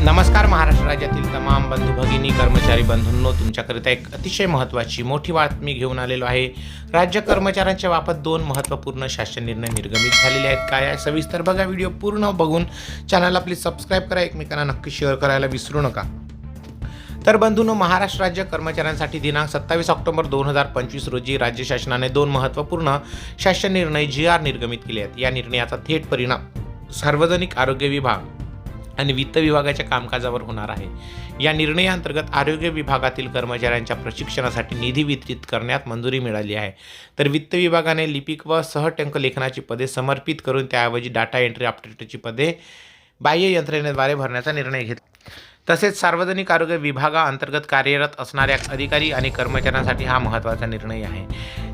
नमस्कार महाराष्ट्र राज्यातील तमाम बंधू भगिनी कर्मचारी बंधूंनो तुमच्याकरिता एक अतिशय महत्त्वाची मोठी बातमी घेऊन आलेलो आहे. राज्य कर्मचाऱ्यांच्या बाबत दोन महत्त्वपूर्ण शासन निर्णय निर्गमित झालेले आहेत. काय आहे सविस्तर बघा व्हिडिओ पूर्ण बघून चॅनलला प्लीज सबस्क्राईब करा एकमेकांना नक्की शेअर करायला विसरू नका. तर बंधूंनो महाराष्ट्र राज्य कर्मचाऱ्यांसाठी दिनांक सत्तावीस ऑक्टोबर दोन हजार पंचवीस रोजी राज्य शासनाने दोन महत्त्वपूर्ण शासन निर्णय जी आर निर्गमित केले आहेत. या निर्णयाचा थेट परिणाम सार्वजनिक आरोग्य विभाग आणि वित्त विभागाच्या कामकाजावर होणार आहे. या निर्णयाअंतर्गत आरोग्य विभागातील कर्मचाऱ्यांच्या प्रशिक्षणासाठी निधी वितरित करण्यात मंजुरी मिळाली आहे. तर वित्त विभागाने लिपिक व सहटंकलेखनाची पदे समर्पित करून त्याऐवजी डाटा एंट्री ऑपरेटरची पदे बाह्य यंत्रणेद्वारे भरण्याचा निर्णय घेतला. तसेच सार्वजनिक आरोग्य विभागाअंतर्गत कार्यरत असणाऱ्या अधिकारी आणि कर्मचाऱ्यांसाठी हा महत्त्वाचा निर्णय आहे.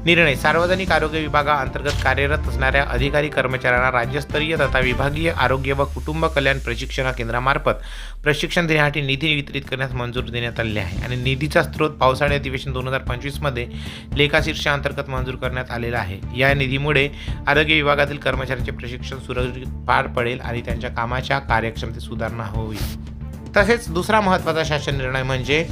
निर्णय सार्वजनिक आरोग्य विभागाअंतर्गत कार्यरत असणाऱ्या अधिकारी कर्मचाऱ्यांना राज्यस्तरीय तथा विभागीय आरोग्य व कुटुंब कल्याण प्रशिक्षण केंद्रामार्फत प्रशिक्षण देण्यासाठी निधी वितरित करण्यास मंजूर देण्यात आलेले आहे आणि निधीचा स्रोत पावसाळी अधिवेशन दोन हजार पंचवीसमध्ये लेखाशीर्षाअंतर्गत मंजूर करण्यात आलेला आहे. या निधीमुळे आरोग्य विभागातील कर्मचाऱ्यांचे प्रशिक्षण सुरक्षित पार पडेल आणि त्यांच्या कामाच्या कार्यक्षमतेत सुधारणा होईल. तसेच दुसरा महत्त्वाचा शासन निर्णय म्हणजे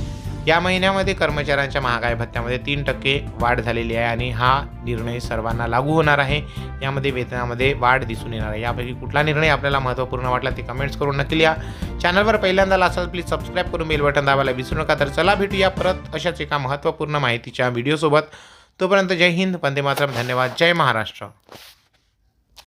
या महिन्यामध्ये कर्मचाऱ्यांच्या महागाई भत्त्यामध्ये तीन टक्के वाढ झालेली आहे आणि हा निर्णय सर्वांना लागू होणार आहे. यामध्ये वेतनामध्ये वाढ दिसून येणार आहे. यापैकी कुठला निर्णय आपल्याला महत्त्वपूर्ण वाटला ते कमेंट्स करून नक्की लिहा. चॅनलवर पहिल्यांदा असाल प्लीज सबस्क्राईब करून बेल बटन दाबायला विसरू नका. तर चला भेटूया परत अशाच एका महत्त्वपूर्ण माहितीच्या व्हिडिओसोबत तोपर्यंत जय हिंद वंदे मातरम. धन्यवाद. जय महाराष्ट्र.